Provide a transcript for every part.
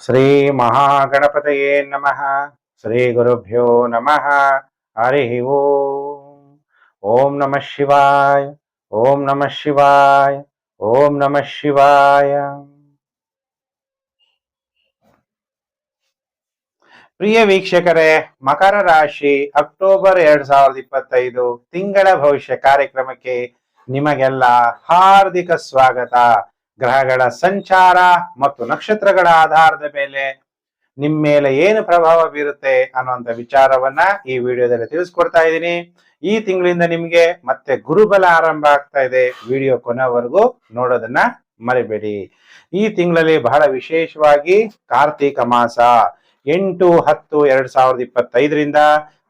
ಶ್ರೀ ಮಹಾಗಣಪತಯೇ ನಮಃ ಶ್ರೀ ಗುರುಭ್ಯೋ ನಮಃ ಹರಿ ಓಂ ಓಂ ನಮಃ ಶಿವಾಯ ಓಂ ನಮಃ ಶಿವಾಯ ಓಂ ನಮಃ ಶಿವಾಯ ಪ್ರಿಯ ವೀಕ್ಷಕರೇ, ಮಕರ ರಾಶಿ, ಅಕ್ಟೋಬರ್ ಎರಡ್ ಸಾವಿರದ ಇಪ್ಪತ್ತೈದು ತಿಂಗಳ ಭವಿಷ್ಯ ಕಾರ್ಯಕ್ರಮಕ್ಕೆ ನಿಮಗೆಲ್ಲ ಹಾರ್ದಿಕ ಸ್ವಾಗತ. ಗ್ರಹಗಳ ಸಂಚಾರ ಮತ್ತು ನಕ್ಷತ್ರಗಳ ಆಧಾರದ ಮೇಲೆ ನಿಮ್ಮ ಮೇಲೆ ಏನು ಪ್ರಭಾವ ಬೀರುತ್ತೆ ಅನ್ನುವಂಥ ವಿಚಾರವನ್ನ ಈ ವಿಡಿಯೋದಲ್ಲಿ ತಿಳಿಸ್ಕೊಡ್ತಾ ಇದ್ದೀನಿ. ಈ ತಿಂಗಳಿಂದ ನಿಮ್ಗೆ ಮತ್ತೆ ಗುರುಬಲ ಆರಂಭ ಆಗ್ತಾ ಇದೆ. ವಿಡಿಯೋ ಕೊನೆವರೆಗೂ ನೋಡೋದನ್ನ ಮರಿಬೇಡಿ. ಈ ತಿಂಗಳಲ್ಲಿ ಬಹಳ ವಿಶೇಷವಾಗಿ ಕಾರ್ತೀಕ ಮಾಸ ಎಂಟು, ಹತ್ತು, ಎರಡ್ ಸಾವಿರದ ಇಪ್ಪತ್ತೈದರಿಂದ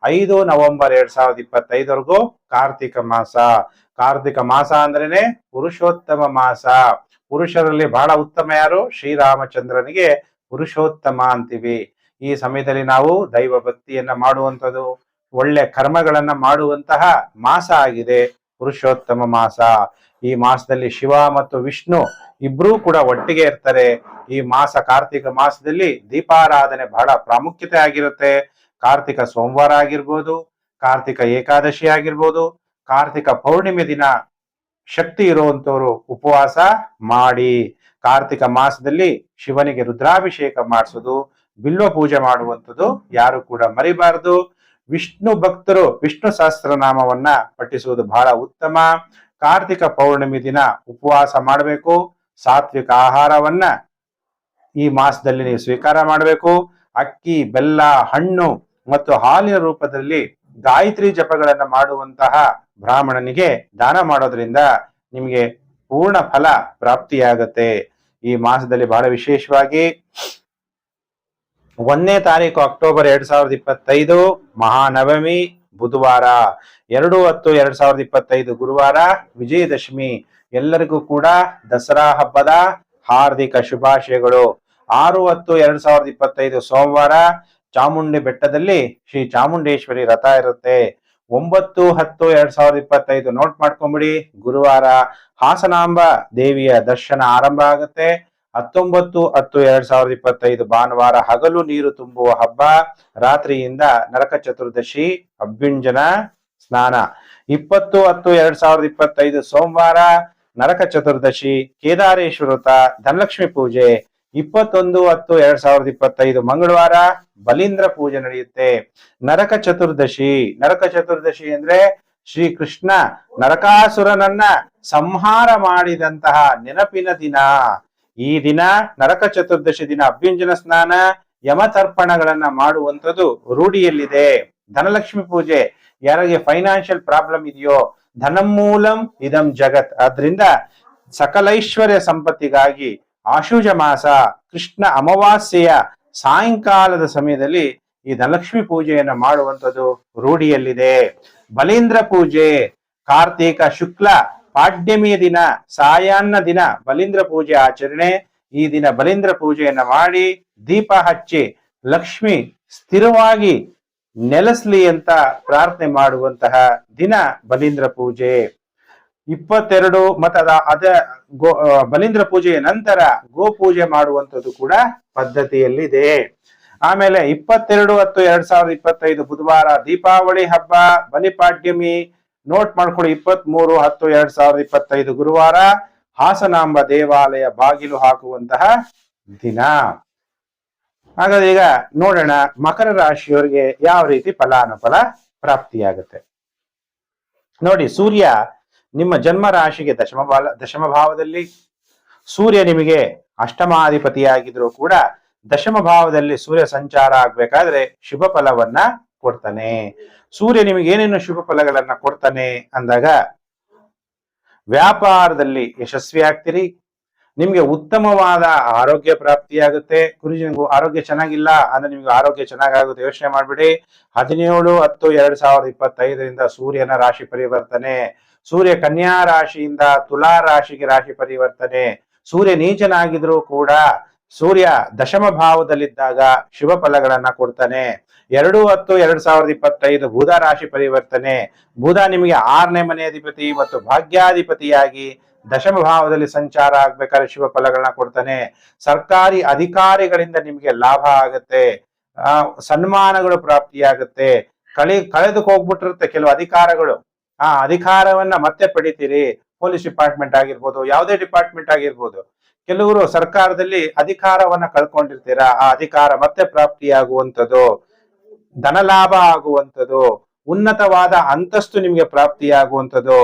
ಐದು ನವೆಂಬರ್ ಎರಡ್ ಸಾವಿರದ ಇಪ್ಪತ್ತೈದವರೆಗೂ ಕಾರ್ತಿಕ ಮಾಸ. ಕಾರ್ತಿಕ ಮಾಸ ಅಂದ್ರೇನೆ ಪುರುಷೋತ್ತಮ ಮಾಸ. ಪುರುಷರಲ್ಲಿ ಬಹಳ ಉತ್ತಮ ಯಾರು? ಶ್ರೀರಾಮಚಂದ್ರನಿಗೆ ಪುರುಷೋತ್ತಮ ಅಂತೀವಿ. ಈ ಸಮಯದಲ್ಲಿ ನಾವು ದೈವ ಭಕ್ತಿಯನ್ನ ಮಾಡುವಂಥದ್ದು, ಒಳ್ಳೆ ಕರ್ಮಗಳನ್ನ ಮಾಡುವಂತಹ ಮಾಸ ಆಗಿದೆ, ಪುರುಷೋತ್ತಮ ಮಾಸ. ಈ ಮಾಸದಲ್ಲಿ ಶಿವ ಮತ್ತು ವಿಷ್ಣು ಇಬ್ರೂ ಕೂಡ ಒಟ್ಟಿಗೆ ಇರ್ತಾರೆ. ಈ ಮಾಸ ಕಾರ್ತಿಕ ಮಾಸದಲ್ಲಿ ದೀಪಾರಾಧನೆ ಬಹಳ ಪ್ರಾಮುಖ್ಯತೆ ಆಗಿರುತ್ತೆ. ಕಾರ್ತಿಕ ಸೋಮವಾರ ಆಗಿರ್ಬೋದು, ಕಾರ್ತಿಕ ಏಕಾದಶಿ ಆಗಿರ್ಬೋದು, ಕಾರ್ತಿಕ ಪೌರ್ಣಿಮೆ ದಿನ ಶಕ್ತಿ ಇರುವಂತವರು ಉಪವಾಸ ಮಾಡಿ. ಕಾರ್ತಿಕ ಮಾಸದಲ್ಲಿ ಶಿವನಿಗೆ ರುದ್ರಾಭಿಷೇಕ ಮಾಡಿಸೋದು, ಬಿಲ್ವ ಪೂಜೆ ಮಾಡುವಂಥದ್ದು ಯಾರು ಕೂಡ ಮರಿಬಾರದು. ವಿಷ್ಣು ಭಕ್ತರು ವಿಷ್ಣು ಸಹಸ್ರನಾಮವನ್ನ ಪಠಿಸುವುದು ಬಹಳ ಉತ್ತಮ. ಕಾರ್ತಿಕ ಪೌರ್ಣಿಮೆ ದಿನ ಉಪವಾಸ ಮಾಡಬೇಕು. ಸಾತ್ವಿಕ ಆಹಾರವನ್ನ ಈ ಮಾಸದಲ್ಲಿ ನೀವು ಸ್ವೀಕಾರ ಮಾಡಬೇಕು. ಅಕ್ಕಿ, ಬೆಲ್ಲ, ಹಣ್ಣು ಮತ್ತು ಹಾಲಿನ ರೂಪದಲ್ಲಿ ಗಾಯತ್ರಿ ಜಪಗಳನ್ನ ಮಾಡುವಂತಹ ಬ್ರಾಹ್ಮಣನಿಗೆ ದಾನ ಮಾಡೋದ್ರಿಂದ ನಿಮಗೆ ಪೂರ್ಣ ಫಲ ಪ್ರಾಪ್ತಿಯಾಗತ್ತೆ. ಈ ಮಾಸದಲ್ಲಿ ಬಹಳ ವಿಶೇಷವಾಗಿ ಒಂದನೇ ತಾರೀಕು ಅಕ್ಟೋಬರ್ ಎರಡ್ ಸಾವಿರದ ಇಪ್ಪತ್ತೈದು ಮಹಾನವಮಿ ಬುಧವಾರ. ಎರಡು ಹತ್ತು ಎರಡ್ ಸಾವಿರದ ಇಪ್ಪತ್ತೈದು ಗುರುವಾರ ವಿಜಯದಶಮಿ. ಎಲ್ಲರಿಗೂ ಕೂಡ ದಸರಾ ಹಬ್ಬದ ಹಾರ್ದಿಕ ಶುಭಾಶಯಗಳು. ಆರು ಹತ್ತು ಎರಡ್ ಸಾವಿರದ ಇಪ್ಪತ್ತೈದು ಸೋಮವಾರ ಚಾಮುಂಡಿ ಬೆಟ್ಟದಲ್ಲಿ ಶ್ರೀ ಚಾಮುಂಡೇಶ್ವರಿ ರಥ ಇರುತ್ತೆ. ಒಂಬತ್ತು, ಹತ್ತು, ಎರಡ್ ಸಾವಿರದ ಇಪ್ಪತ್ತೈದು ನೋಟ್ ಮಾಡ್ಕೊಂಬಿಡಿ. ಗುರುವಾರ ಹಾಸನಾಂಬ ದೇವಿಯ ದರ್ಶನ ಆರಂಭ ಆಗುತ್ತೆ. ಹತ್ತೊಂಬತ್ತು, ಹತ್ತು, ಎರಡ್ ಸಾವಿರದ ಇಪ್ಪತ್ತೈದು ಭಾನುವಾರ ಹಗಲು ನೀರು ತುಂಬುವ ಹಬ್ಬ. ರಾತ್ರಿಯಿಂದ ನರಕ ಚತುರ್ದಶಿ ಅಭ್ಯುಂಜನ ಸ್ನಾನ. ಇಪ್ಪತ್ತು, ಹತ್ತು, ಎರಡ್ ಸಾವಿರದ ಇಪ್ಪತ್ತೈದು ಸೋಮವಾರ ನರಕ ಚತುರ್ದಶಿ, ಕೇದಾರೇಶ್ವರ ಧನಲಕ್ಷ್ಮಿ ಪೂಜೆ. ಇಪ್ಪತ್ತೊಂದು ಹತ್ತು ಎರಡ್ ಸಾವಿರದ ಇಪ್ಪತ್ತೈದು ಮಂಗಳವಾರ ಬಲೀಂದ್ರ ಪೂಜೆ ನಡೆಯುತ್ತೆ. ನರಕ ಚತುರ್ದಶಿ. ನರಕ ಚತುರ್ದಶಿ ಅಂದ್ರೆ ಶ್ರೀ ಕೃಷ್ಣ ನರಕಾಸುರನನ್ನ ಸಂಹಾರ ಮಾಡಿದಂತಹ ನೆನಪಿನ ದಿನ. ಈ ದಿನ ನರಕ ಚತುರ್ದಶಿ ದಿನ ಅಭ್ಯಂಜನ ಸ್ನಾನ, ಯಮತರ್ಪಣಗಳನ್ನ ಮಾಡುವಂಥದ್ದು ರೂಢಿಯಲ್ಲಿದೆ. ಧನಲಕ್ಷ್ಮಿ ಪೂಜೆ. ಯಾರಿಗೆ ಫೈನಾನ್ಷಿಯಲ್ ಪ್ರಾಬ್ಲಮ್ ಇದೆಯೋ ಧನಮೂಲಂ ಇದಂ ಜಗತ್. ಆದ್ರಿಂದ ಸಕಲೈಶ್ವರ್ಯ ಸಂಪತ್ತಿಗಾಗಿ ಆಶುಜ ಮಾಸ, ಕೃಷ್ಣ ಅಮಾವಾಸ್ಯೆಯ ಸಾಯಂಕಾಲದ ಸಮಯದಲ್ಲಿ ಈ ಧನಲಕ್ಷ್ಮಿ ಪೂಜೆಯನ್ನು ಮಾಡುವಂಥದ್ದು ರೂಢಿಯಲ್ಲಿದೆ. ಬಲೀಂದ್ರ ಪೂಜೆ, ಕಾರ್ತೀಕ ಶುಕ್ಲ ಪಾಡ್ಯಮಿಯ ದಿನ ಸಾಯಾನ್ನ ದಿನ, ಬಲೀಂದ್ರ ಪೂಜೆ ಆಚರಣೆ, ಈ ದಿನ ಬಲೀಂದ್ರ ಪೂಜೆಯನ್ನು ಮಾಡಿ ದೀಪ ಹಚ್ಚಿ, ಲಕ್ಷ್ಮಿ ಸ್ಥಿರವಾಗಿ ನೆಲೆಸ್ಲಿ ಅಂತ ಪ್ರಾರ್ಥನೆ ಮಾಡುವಂತಹ ದಿನ ಬಲೀಂದ್ರ ಪೂಜೆ. ಇಪ್ಪತ್ತೆರಡು ಮತ್ತೆ ಅದ ಅದ ಗೋ ಬಲೀಂದ್ರ ಪೂಜೆಯ ನಂತರ ಗೋ ಪೂಜೆ ಮಾಡುವಂಥದ್ದು ಕೂಡ ಪದ್ಧತಿಯಲ್ಲಿದೆ. ಆಮೇಲೆ ಇಪ್ಪತ್ತೆರಡು ಹತ್ತು ಎರಡ್ ಸಾವಿರದ ಇಪ್ಪತ್ತೈದು ಬುಧವಾರ ದೀಪಾವಳಿ ಹಬ್ಬ ಬಲಿಪಾಡ್ಯಮಿ ನೋಟ್ ಮಾಡ್ಕೊಳ್ಳಿ ಇಪ್ಪತ್ತ್ ಮೂರು ಹತ್ತು ಎರಡ್ ಸಾವಿರದ ಇಪ್ಪತ್ತೈದು ಗುರುವಾರ ಹಾಸನಾಂಬ ದೇವಾಲಯ ಬಾಗಿಲು ಹಾಕುವಂತಹ ದಿನ. ಹಾಗಾದ್ರೆ ಈಗ ನೋಡೋಣ ಮಕರ ರಾಶಿಯವರಿಗೆ ಯಾವ ರೀತಿ ಫಲಾನುಫಲ ಪ್ರಾಪ್ತಿಯಾಗುತ್ತೆ. ನೋಡಿ ಸೂರ್ಯ ನಿಮ್ಮ ಜನ್ಮ ರಾಶಿಗೆ ದಶಮ ದಶಮ ಭಾವದಲ್ಲಿ ಸೂರ್ಯ ನಿಮಗೆ ಅಷ್ಟಮಾಧಿಪತಿಯಾಗಿದ್ರು ಕೂಡ ದಶಮ ಭಾವದಲ್ಲಿ ಸೂರ್ಯ ಸಂಚಾರ ಆಗ್ಬೇಕಾದ್ರೆ ಶುಭ ಫಲವನ್ನ ಕೊಡ್ತಾನೆ. ಸೂರ್ಯ ನಿಮಗೆ ಏನೇನು ಶುಭ ಫಲಗಳನ್ನ ಕೊಡ್ತಾನೆ ಅಂದಾಗ ವ್ಯಾಪಾರದಲ್ಲಿ ಯಶಸ್ವಿ ಆಗ್ತೀರಿ. ನಿಮ್ಗೆ ಉತ್ತಮವಾದ ಆರೋಗ್ಯ ಪ್ರಾಪ್ತಿಯಾಗುತ್ತೆ. ಗುರುಜಿ, ನಿಮ್ಗೆ ಆರೋಗ್ಯ ಚೆನ್ನಾಗಿಲ್ಲ ಅಂದ್ರೆ ನಿಮ್ಗೆ ಆರೋಗ್ಯ ಚೆನ್ನಾಗಾಗುತ್ತೆ. ಯೋಚನೆ ಮಾಡ್ಬಿಡಿ. ಹದಿನೇಳು, ಹತ್ತು, ಎರಡ್ ಸಾವಿರದ ಇಪ್ಪತ್ತೈದರಿಂದ ಸೂರ್ಯನ ರಾಶಿ ಪರಿವರ್ತನೆ. ಸೂರ್ಯ ಕನ್ಯಾ ರಾಶಿಯಿಂದ ತುಲಾ ರಾಶಿಗೆ ರಾಶಿ ಪರಿವರ್ತನೆ. ಸೂರ್ಯ ನೀಚನಾಗಿದ್ರೂ ಕೂಡ ಸೂರ್ಯ ದಶಮ ಭಾವದಲ್ಲಿದ್ದಾಗ ಶುಭ ಫಲಗಳನ್ನ ಕೊಡ್ತಾನೆ. ಎರಡು ಹತ್ತು ಎರಡ್ ಸಾವಿರದ ಇಪ್ಪತ್ತೈದು ಬುಧ ರಾಶಿ ಪರಿವರ್ತನೆ. ಬುಧ ನಿಮಗೆ ಆರನೇ ಮನೆ ಅಧಿಪತಿ ಮತ್ತು ಭಾಗ್ಯಾಧಿಪತಿಯಾಗಿ ದಶಮ ಭಾವದಲ್ಲಿ ಸಂಚಾರ ಆಗ್ಬೇಕಾದ್ರೆ ಶುಭ ಫಲಗಳನ್ನ ಕೊಡ್ತಾನೆ. ಸರ್ಕಾರಿ ಅಧಿಕಾರಿಗಳಿಂದ ನಿಮಗೆ ಲಾಭ ಆಗುತ್ತೆ. ಸನ್ಮಾನಗಳು ಪ್ರಾಪ್ತಿಯಾಗುತ್ತೆ. ಕಳಿ ಕಳೆದು ಹೋಗ್ಬಿಟ್ಟಿರುತ್ತೆ ಕೆಲವು ಅಧಿಕಾರಗಳು. ಆ ಅಧಿಕಾರವನ್ನ ಮತ್ತೆ ಪಡಿತೀರಿ. ಪೊಲೀಸ್ ಡಿಪಾರ್ಟ್ಮೆಂಟ್ ಆಗಿರ್ಬೋದು, ಯಾವುದೇ ಡಿಪಾರ್ಟ್ಮೆಂಟ್ ಆಗಿರ್ಬೋದು. ಕೆಲವರು ಸರ್ಕಾರದಲ್ಲಿ ಅಧಿಕಾರವನ್ನ ಕಳ್ಕೊಂಡಿರ್ತೀರಾ? ಆ ಅಧಿಕಾರ ಮತ್ತೆ ಪ್ರಾಪ್ತಿಯಾಗುವಂಥದ್ದು ಧನಲಾಭ ಆಗುವಂಥದ್ದು, ಉನ್ನತವಾದ ಅಂತಸ್ತು ನಿಮಗೆ ಪ್ರಾಪ್ತಿಯಾಗುವಂಥದ್ದು,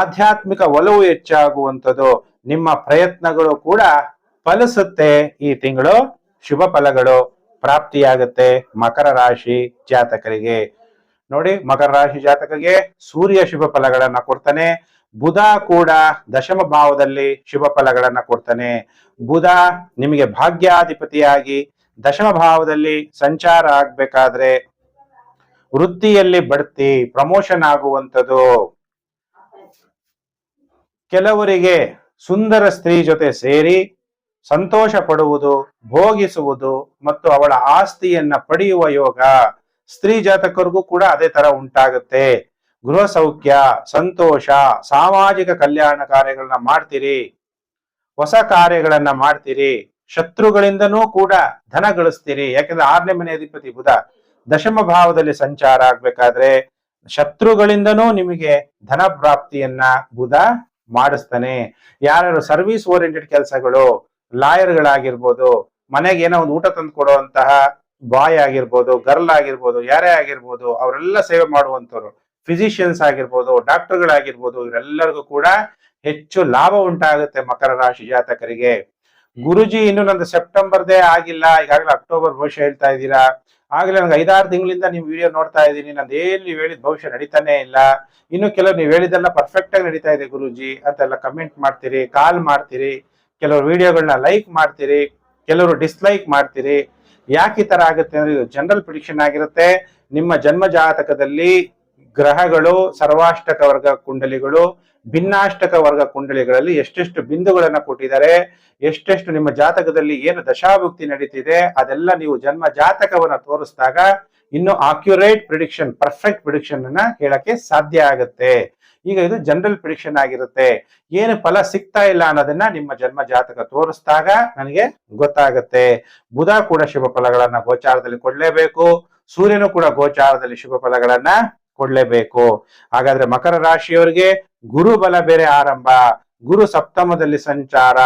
ಆಧ್ಯಾತ್ಮಿಕ ಒಲವು ಹೆಚ್ಚಾಗುವಂಥದ್ದು, ನಿಮ್ಮ ಪ್ರಯತ್ನಗಳು ಕೂಡ ಫಲಿಸುತ್ತೆ. ಈ ತಿಂಗಳು ಶುಭ ಫಲಗಳು, ಪ್ರಾಪ್ತಿಯಾಗುತ್ತೆ ಮಕರ ರಾಶಿ ಜಾತಕರಿಗೆ. ನೋಡಿ ಮಕರ ರಾಶಿ ಜಾತಕಗೆ ಸೂರ್ಯ ಶುಭ ಫಲಗಳನ್ನ ಕೊಡ್ತಾನೆ. ಬುಧ ಕೂಡ ದಶಮ ಭಾವದಲ್ಲಿ ಶುಭ ಫಲಗಳನ್ನ ಕೊಡ್ತಾನೆ. ಬುಧ ನಿಮಗೆ ಭಾಗ್ಯಾಧಿಪತಿಯಾಗಿ ದಶಮ ಭಾವದಲ್ಲಿ ಸಂಚಾರ ಆಗ್ಬೇಕಾದ್ರೆ ವೃತ್ತಿಯಲ್ಲಿ ಬಡ್ತಿ ಪ್ರಮೋಷನ್ ಆಗುವಂಥದ್ದು. ಕೆಲವರಿಗೆ ಸುಂದರ ಸ್ತ್ರೀ ಜೊತೆ ಸೇರಿ ಸಂತೋಷ ಪಡುವುದು, ಭೋಗಿಸುವುದು ಮತ್ತು ಅವಳ ಆಸ್ತಿಯನ್ನ ಪಡೆಯುವ ಯೋಗ. ಸ್ತ್ರೀ ಜಾತಕರಿಗೂ ಕೂಡ ಅದೇ ತರ ಉಂಟಾಗುತ್ತೆ. ಗೃಹ ಸೌಖ್ಯ, ಸಂತೋಷ, ಸಾಮಾಜಿಕ ಕಲ್ಯಾಣ ಕಾರ್ಯಗಳನ್ನ ಮಾಡ್ತೀರಿ. ಹೊಸ ಕಾರ್ಯಗಳನ್ನ ಮಾಡ್ತೀರಿ. ಶತ್ರುಗಳಿಂದನೂ ಕೂಡ ಧನ ಗಳಿಸ್ತೀರಿ. ಯಾಕಂದ್ರೆ ಆರನೇ ಮನೆ ಅಧಿಪತಿ ಬುಧ ದಶಮ ಭಾವದಲ್ಲಿ ಸಂಚಾರ ಆಗ್ಬೇಕಾದ್ರೆ ಶತ್ರುಗಳಿಂದನೂ ನಿಮಗೆ ಧನ ಪ್ರಾಪ್ತಿಯನ್ನ ಬುಧ ಮಾಡಿಸ್ತಾನೆ. ಯಾರು ಸರ್ವಿಸ್ ಓರಿಯೆಂಟೆಡ್ ಕೆಲಸಗಳು, ಲಾಯರ್ಗಳಾಗಿರ್ಬೋದು, ಮನೆಗೆ ಏನೋ ಒಂದು ಊಟ ತಂದು ಕೊಡುವಂತಹ ಬಾಯ್ ಆಗಿರ್ಬೋದು, ಗರ್ಲ್ ಆಗಿರ್ಬೋದು, ಯಾರೇ ಆಗಿರ್ಬೋದು, ಅವರೆಲ್ಲ ಸೇವೆ ಮಾಡುವಂಥವ್ರು. ಫಿಸಿಷಿಯನ್ಸ್ ಆಗಿರ್ಬೋದು, ಡಾಕ್ಟರ್ಗಳಾಗಿರ್ಬೋದು, ಇವರೆಲ್ಲರಿಗೂ ಕೂಡ ಹೆಚ್ಚು ಲಾಭ ಉಂಟಾಗುತ್ತೆ ಮಕರ ರಾಶಿ ಜಾತಕರಿಗೆ. ಗುರುಜಿ, ಇನ್ನು ನಂದು ಸೆಪ್ಟೆಂಬರ್ದೇ ಆಗಿಲ್ಲ. ಈಗಾಗಲೇ ಅಕ್ಟೋಬರ್ ಭವಿಷ್ಯ ಹೇಳ್ತಾ ಇದ್ದೀರಾ? ಆಗಲೇ ನನಗೆ ಐದಾರು ತಿಂಗಳಿಂದ ನೀವು ವಿಡಿಯೋ ನೋಡ್ತಾ ಇದ್ದೀನಿ. ನಂದು ಏನ್ ನೀವು ಹೇಳಿದ ಭವಿಷ್ಯ ನಡೀತಾನೆ ಇಲ್ಲ. ಇನ್ನು ಕೆಲವರು ನೀವು ಹೇಳಿದೆಲ್ಲ ಪರ್ಫೆಕ್ಟ್ ಆಗಿ ನಡೀತಾ ಇದೆ ಗುರುಜಿ ಅಂತೆಲ್ಲ ಕಮೆಂಟ್ ಮಾಡ್ತೀರಿ ಕಾಲ್ ಮಾಡ್ತೀರಿ. ಕೆಲವರು ವಿಡಿಯೋಗಳನ್ನ ಲೈಕ್ ಮಾಡ್ತೀರಿ. ಕೆಲವರು ಡಿಸ್ಲೈಕ್ ಮಾಡ್ತೀರಿ. ಯಾಕೆ ಈ ತರ ಆಗುತ್ತೆ ಅಂದ್ರೆ ಇದು ಜನರಲ್ ಪ್ರಿಡಿಕ್ಷನ್ ಆಗಿರುತ್ತೆ. ನಿಮ್ಮ ಜನ್ಮ ಜಾತಕದಲ್ಲಿ ಗ್ರಹಗಳು, ಸರ್ವಾಷ್ಟಕ ವರ್ಗ ಕುಂಡಲಿಗಳು, ಭಿನ್ನಾಷ್ಟಕ ವರ್ಗ ಕುಂಡಲಿಗಳಲ್ಲಿ ಎಷ್ಟೆಷ್ಟು ಬಿಂದುಗಳನ್ನ ಕೊಟ್ಟಿದ್ದಾರೆ, ಎಷ್ಟೆಷ್ಟು ನಿಮ್ಮ ಜಾತಕದಲ್ಲಿ ಏನು ದಶಾಭುಕ್ತಿ ನಡೀತಿದೆ, ಅದೆಲ್ಲ ನೀವು ಜನ್ಮ ಜಾತಕವನ್ನ ತೋರಿಸಿದಾಗ ಇನ್ನು ಆಕ್ಯುರೇಟ್ ಪ್ರಿಡಿಕ್ಷನ್ ಪರ್ಫೆಕ್ಟ್ ಪ್ರಿಡಿಕ್ಷನ್ ಅನ್ನ ಹೇಳಕ್ಕೆ ಸಾಧ್ಯ ಆಗುತ್ತೆ. ಈಗ ಇದು ಜನರಲ್ ಪ್ರಿಡಿಕ್ಷನ್ ಆಗಿರುತ್ತೆ. ಏನು ಫಲ ಸಿಗ್ತಾ ಇಲ್ಲ ಅನ್ನೋದನ್ನ ನಿಮ್ಮ ಜನ್ಮ ಜಾತಕ ತೋರಿಸಿದಾಗ ನನಗೆ ಗೊತ್ತಾಗುತ್ತೆ. ಬುಧ ಕೂಡ ಶುಭ ಫಲಗಳನ್ನ ಗೋಚಾರದಲ್ಲಿ ಕೊಡ್ಲೇಬೇಕು. ಸೂರ್ಯನು ಕೂಡ ಗೋಚಾರದಲ್ಲಿ ಶುಭ ಫಲಗಳನ್ನ ಕೊಡ್ಲೇಬೇಕು. ಹಾಗಾದ್ರೆ ಮಕರ ರಾಶಿಯವರಿಗೆ ಗುರು ಬಲ ಬೇರೆ ಆರಂಭ. ಗುರು ಸಪ್ತಮದಲ್ಲಿ ಸಂಚಾರ.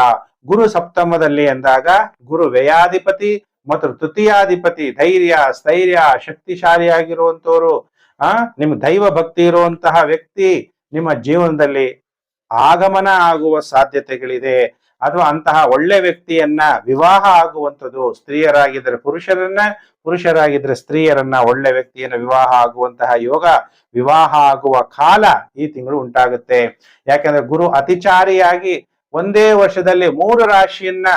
ಗುರು ಸಪ್ತಮದಲ್ಲಿ ಎಂದಾಗ ಗುರು ವ್ಯಯಾಧಿಪತಿ ಮತ್ತು ತೃತೀಯಾಧಿಪತಿ ಧೈರ್ಯ, ಸ್ಥೈರ್ಯ ಶಕ್ತಿಶಾಲಿಯಾಗಿರುವಂತವರು ಆ ನಿಮ್ ದೈವ ಭಕ್ತಿ ಇರುವಂತಹ ವ್ಯಕ್ತಿ ನಿಮ್ಮ ಜೀವನದಲ್ಲಿ ಆಗಮನ ಆಗುವ ಸಾಧ್ಯತೆಗಳಿದೆ. ಅಥವಾ ಅಂತಹ ಒಳ್ಳೆ ವ್ಯಕ್ತಿಯನ್ನ ವಿವಾಹ ಆಗುವಂಥದ್ದು ಸ್ತ್ರೀಯರಾಗಿದ್ರೆ ಪುರುಷರನ್ನ ಪುರುಷರಾಗಿದ್ರೆ ಸ್ತ್ರೀಯರನ್ನ ಒಳ್ಳೆ ವ್ಯಕ್ತಿಯನ್ನ ವಿವಾಹ ಆಗುವಂತಹ ಯೋಗ ವಿವಾಹ ಆಗುವ ಕಾಲ ಈ ತಿಂಗಳು ಉಂಟಾಗುತ್ತೆ. ಯಾಕಂದ್ರೆ ಗುರು ಅತಿಚಾರಿಯಾಗಿ ಒಂದೇ ವರ್ಷದಲ್ಲಿ ಮೂರು ರಾಶಿಯನ್ನ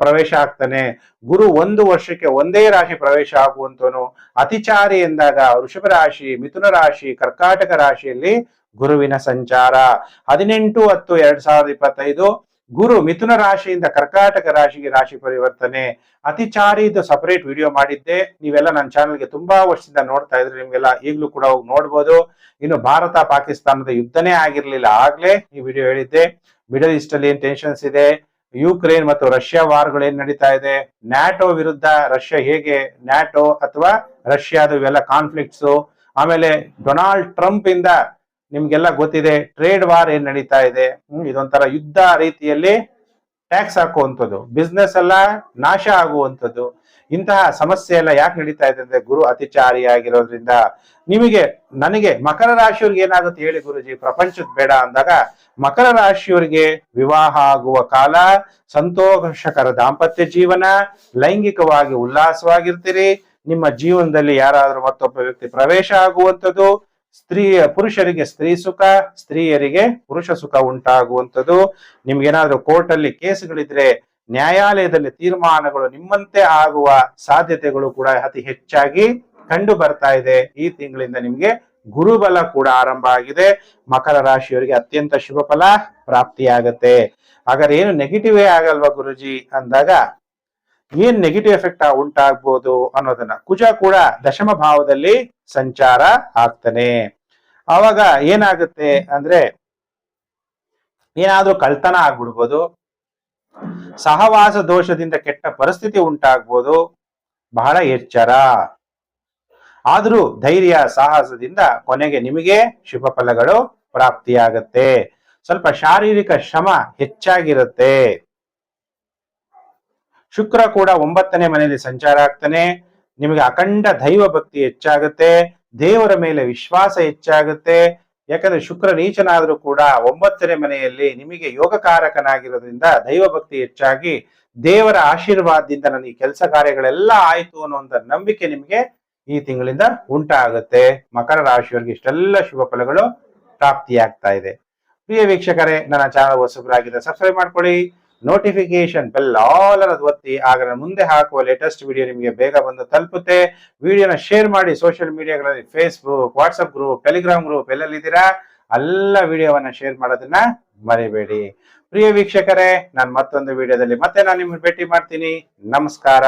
ಪ್ರವೇಶ ಆಗ್ತಾನೆ. ಗುರು ಒಂದು ವರ್ಷಕ್ಕೆ ಒಂದೇ ರಾಶಿ ಪ್ರವೇಶ ಆಗುವಂತವನು ಅತಿಚಾರಿ ಎಂದಾಗ ವೃಷಭ ರಾಶಿ, ಮಿಥುನ ರಾಶಿ, ಕರ್ಕಾಟಕ ರಾಶಿಯಲ್ಲಿ ಗುರುವಿನ ಸಂಚಾರ. ಹದಿನೆಂಟು ಹತ್ತು ಎರಡ್ ಸಾವಿರದ ಇಪ್ಪತ್ತೈದು ಗುರು ಮಿಥುನ ರಾಶಿಯಿಂದ ಕರ್ಕಾಟಕ ರಾಶಿಗೆ ರಾಶಿ ಪರಿವರ್ತನೆ. ಅತಿಚಾರಿದು ಸಪರೇಟ್ ವಿಡಿಯೋ ಮಾಡಿದ್ದೆ. ನೀವೆಲ್ಲ ನನ್ನ ಚಾನಲ್ಗೆ ತುಂಬಾ ವರ್ಷದಿಂದ ನೋಡ್ತಾ ಇದ್ರೆ ನಿಮ್ಗೆಲ್ಲ ಈಗಲೂ ಕೂಡ ಹೋಗಿ ನೋಡ್ಬೋದು. ಇನ್ನು ಭಾರತ ಪಾಕಿಸ್ತಾನದ ಯುದ್ಧನೇ ಆಗಿರ್ಲಿಲ್ಲ ಆಗ್ಲೇ ಈ ವಿಡಿಯೋ ಹೇಳಿದ್ದೆ. ಮಿಡಲ್ ಈಸ್ಟ್ ಅಲ್ಲಿ ಏನ್ ಟೆನ್ಷನ್ಸ್ ಇದೆ? ಯುಕ್ರೇನ್ ಮತ್ತು ರಷ್ಯಾ ವಾರ್ಗಳು ಏನ್ ನಡೀತಾ ಇದೆ? ನ್ಯಾಟೋ ವಿರುದ್ಧ ರಷ್ಯಾ ಹೇಗೆ? ನ್ಯಾಟೋ ಅಥವಾ ರಷ್ಯಾದ ಇವೆಲ್ಲ ಕಾನ್ಫ್ಲಿಕ್ಟ್ಸ್ ಆಮೇಲೆ ಡೊನಾಲ್ಡ್ ಟ್ರಂಪ್ ಇಂದ ನಿಮ್ಗೆಲ್ಲ ಗೊತ್ತಿದೆ ಟ್ರೇಡ್ ವಾರ್ ಏನ್ ನಡೀತಾ ಇದೆ? ಇದೊಂಥರ ಯುದ್ಧ ರೀತಿಯಲ್ಲಿ ಟ್ಯಾಕ್ಸ್ ಹಾಕುವಂಥದ್ದು. ಬಿಸ್ನೆಸ್ ಎಲ್ಲ ನಾಶ ಆಗುವಂಥದ್ದು. ಇಂತಹ ಸಮಸ್ಯೆ ಎಲ್ಲ ಯಾಕೆ ನಡೀತಾ ಇದೆ ಅಂದ್ರೆ ಗುರು ಅತಿಚಾರಿ ಆಗಿರೋದ್ರಿಂದ ನಿಮಗೆ, ನನಗೆ ಮಕರ ರಾಶಿಯವ್ರಿಗೆ ಏನಾಗುತ್ತೆ ಹೇಳಿ ಗುರುಜಿ? ಪ್ರಪಂಚದ ಬೇಡ ಅಂದಾಗ ಮಕರ ರಾಶಿಯವರಿಗೆ ವಿವಾಹ ಆಗುವ ಕಾಲ ಸಂತೋಷಕರ ದಾಂಪತ್ಯ ಜೀವನ, ಲೈಂಗಿಕವಾಗಿ ಉಲ್ಲಾಸವಾಗಿರ್ತೀರಿ, ನಿಮ್ಮ ಜೀವನದಲ್ಲಿ ಯಾರಾದ್ರೂ ಮತ್ತೊಬ್ಬ ವ್ಯಕ್ತಿ ಪ್ರವೇಶ ಆಗುವಂಥದ್ದು ಸ್ತ್ರೀಯ ಪುರುಷರಿಗೆ ಸ್ತ್ರೀ ಸುಖ, ಸ್ತ್ರೀಯರಿಗೆ ಪುರುಷ ಸುಖ ಉಂಟಾಗುವಂಥದ್ದು, ನಿಮ್ಗೇನಾದ್ರೂ ಕೋರ್ಟ್ ಅಲ್ಲಿ ಕೇಸ್ಗಳಿದ್ರೆ ನ್ಯಾಯಾಲಯದಲ್ಲಿ ತೀರ್ಮಾನಗಳು ನಿಮ್ಮಂತೆ ಆಗುವ ಸಾಧ್ಯತೆಗಳು ಕೂಡ ಅತಿ ಹೆಚ್ಚಾಗಿ ಕಂಡು ಬರ್ತಾ ಇದೆ. ಈ ತಿಂಗಳಿಂದ ನಿಮ್ಗೆ ಗುರುಬಲ ಕೂಡ ಆರಂಭ ಆಗಿದೆ. ಮಕರ ರಾಶಿಯವರಿಗೆ ಅತ್ಯಂತ ಶುಭ ಫಲ ಪ್ರಾಪ್ತಿಯಾಗತ್ತೆ. ಹಾಗಾದ್ರೆ ಏನು ನೆಗೆಟಿವೇ ಆಗಲ್ವಾ ಗುರುಜಿ? ಅಂದಾಗ ಏನ್ ನೆಗೆಟಿವ್ ಎಫೆಕ್ಟ್ ಉಂಟಾಗ್ಬೋದು ಅನ್ನೋದನ್ನ ಕುಜ ಕೂಡ ದಶಮ ಭಾವದಲ್ಲಿ ಸಂಚಾರ ಆಗ್ತಾನೆ. ಅವಾಗ ಏನಾಗುತ್ತೆ ಅಂದ್ರೆ ಏನಾದ್ರೂ ಕಳ್ತನ ಆಗ್ಬಿಡ್ಬೋದು. ಸಹವಾಸ ದೋಷದಿಂದ ಕೆಟ್ಟ ಪರಿಸ್ಥಿತಿ ಉಂಟಾಗ್ಬೋದು. ಬಹಳ ಎಚ್ಚರ. ಆದರೂ ಧೈರ್ಯ ಸಾಹಸದಿಂದ ಕೊನೆಗೆ ನಿಮಗೆ ಶುಭ ಫಲಗಳು ಪ್ರಾಪ್ತಿಯಾಗತ್ತೆ. ಸ್ವಲ್ಪ ಶಾರೀರಿಕ ಶ್ರಮ ಹೆಚ್ಚಾಗಿರುತ್ತೆ. ಶುಕ್ರ ಕೂಡ ಒಂಬತ್ತನೇ ಮನೆಯಲ್ಲಿ ಸಂಚಾರ ಆಗ್ತಾನೆ. ನಿಮಗೆ ಅಖಂಡ ದೈವ ಭಕ್ತಿ ಹೆಚ್ಚಾಗುತ್ತೆ. ದೇವರ ಮೇಲೆ ವಿಶ್ವಾಸ ಹೆಚ್ಚಾಗುತ್ತೆ. ಯಾಕಂದ್ರೆ ಶುಕ್ರ ನೀಚನಾದರೂ ಕೂಡ ಒಂಬತ್ತನೇ ಮನೆಯಲ್ಲಿ ನಿಮಗೆ ಯೋಗಕಾರಕನಾಗಿರೋದ್ರಿಂದ ದೈವ ಭಕ್ತಿ ಹೆಚ್ಚಾಗಿ ದೇವರ ಆಶೀರ್ವಾದದಿಂದ ನನಗೆ ಕೆಲಸ ಕಾರ್ಯಗಳೆಲ್ಲ ಆಯ್ತು ಅನ್ನುವಂಥ ನಂಬಿಕೆ ನಿಮಗೆ ಈ ತಿಂಗಳಿಂದ ಉಂಟಾಗುತ್ತೆ. ಮಕರ ರಾಶಿಯವರಿಗೆ ಇಷ್ಟೆಲ್ಲ ಶುಭ ಫಲಗಳು ಪ್ರಾಪ್ತಿಯಾಗ್ತಾ ಇದೆ. ಪ್ರಿಯ ವೀಕ್ಷಕರೇ, ನನ್ನ ಚಾನಲ್ ಹೊಸಬರಾಗಿದೆ ಸಬ್ಸ್ಕ್ರೈಬ್ ಮಾಡ್ಕೊಳ್ಳಿ. ನೋಟಿಫಿಕೇಶನ್ ಬೆಲ್ ಆಲ್ ಅನ್ನೋದು ಒತ್ತಿ, ಆಗ ಮುಂದೆ ಹಾಕುವ ಲೇಟೆಸ್ಟ್ ವಿಡಿಯೋ ನಿಮಗೆ ಬೇಗ ಬಂದು ತಲುಪುತ್ತೆ. ವಿಡಿಯೋನ ಶೇರ್ ಮಾಡಿ social ಮೀಡಿಯಾಗಳಲ್ಲಿ Facebook WhatsApp group Telegram group ಎಲ್ಲೆಲ್ಲಿದ್ದೀರಾ? ಎಲ್ಲ ವಿಡಿಯೋವನ್ನ ಶೇರ್ ಮಾಡೋದನ್ನ ಮರಿಬೇಡಿ. ಪ್ರಿಯ ವೀಕ್ಷಕರೇ, ನಾನು ಮತ್ತೊಂದು ವಿಡಿಯೋದಲ್ಲಿ ಮತ್ತೆ ನಾನು ನಿಮ್ಗೆ ಭೇಟಿ ಮಾಡ್ತೀನಿ. ನಮಸ್ಕಾರ.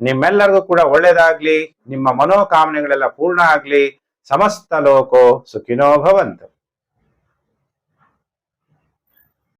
ನಿಮ್ಮೆಲ್ಲರಿಗೂ ಕೂಡ ಒಳ್ಳೇದಾಗ್ಲಿ, ನಿಮ್ಮ ಮನೋಕಾಮನೆಗಳೆಲ್ಲ ಪೂರ್ಣ ಆಗ್ಲಿ. ಸಮಸ್ತ ಲೋಕೋ ಸುಖಿನೋ ಭವಂತು.